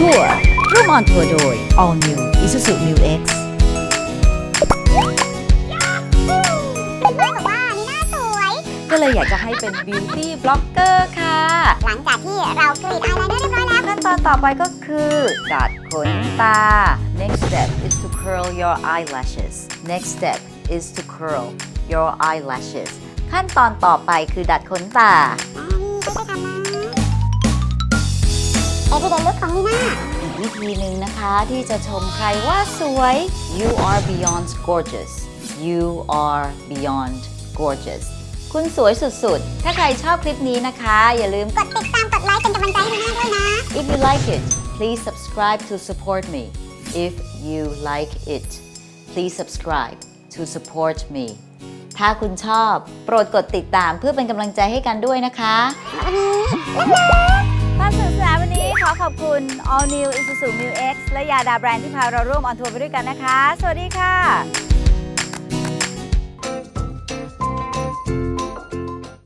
ทัวร์ร่วมออนทัวร์โดย All New Isuzu Mu X ก็เลยอยากจะให้เป็น Beauty Blogger ค่ะ หลังจากที่เรากรีดอายไลเนอร์เรียบร้อยแล้วขั้นตอนต่อไปก็คือดัดขนตา next step is to curl your eyelashes next step is to curl your eyelashes ขั้นตอนต่อไปคือดัดขนตาอ่านี่ค่อยๆทำนะ เอพิเดนลุคของลีน่าอีกวิธีหนึ่งนะคะที่จะชมใครว่าสวย you are beyond gorgeous you are beyond gorgeous คุณสวยสุดๆ ถ้าใครชอบคลิปนี้นะคะ อย่าลืมกดติดตามกดไลค์เป็นกำลังใจให้ลีน่าด้วยนะ If you like it please subscribe to support me If you like it please subscribe to support me ถ้าคุณชอบ โปรดกดติดตามเพื่อเป็นกำลังใจให้กันด้วยนะคะวันนี้เลิกความสนุกสนานวันนี้ขอข อบคุณ All New Isuzu Mu X และยาดาแบรนด์ที่พาเราร่วมออนทัวร์ไปด้วยกันนะคะ สวัสดีค่ะ